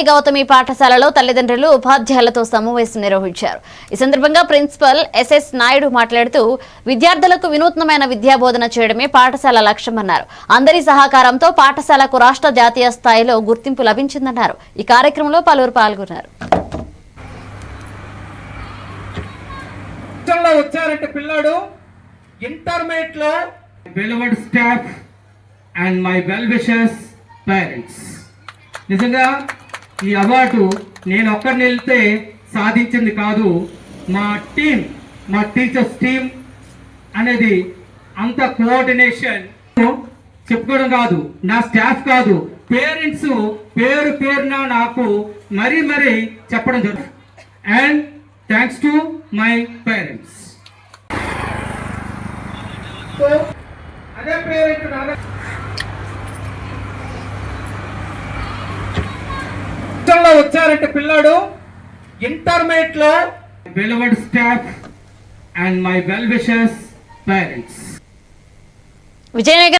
సాయి గౌతమి పాఠశాలలో తల్లిదండ్రులు ఉపాధ్యాయులతో సమావేశం నిర్వహించారు. ఈ సందర్భంగా ప్రిన్సిపల్ ఎస్ఎస్ నాయుడు మాట్లాడుతూ విద్యార్థులకు వినూత్నమైన విద్యాబోధన చేయడమే పాఠశాల లక్ష్యమన్నారు అందరి సహకారంతో పాఠశాలకు రాష్ట్ర జాతీయ స్థాయిలో గుర్తింపు లభించిందన్నారు. ఈ కార్యక్రమంలో పలువురు పాల్గొన్నారు. లో వచ్చారంటే పిల్లాడు ఇంటర్మీడియట్లో beloved staff and my well wishers parents నిజంగా ఈ అవార్డు నేను ఒక్కడిని వెళ్తే సాధించింది కాదు. మా టీం మా టీచర్స్ టీం అనేది అంత కోఆర్డినేషన్ చెప్పుకోవడం కాదు. నా స్టాఫ్ కాదు. పేరెంట్స్ పేరు పేరున నాకు మరీ మరీ చెప్పడం జరుగుతుంది and thanks to my parents. అదే పేరెంట్ నాన్న లో వచ్చారంటే పిల్లాడు ఇంటర్మీడియట్లో beloved staff and my well wishers parents Vizianagaram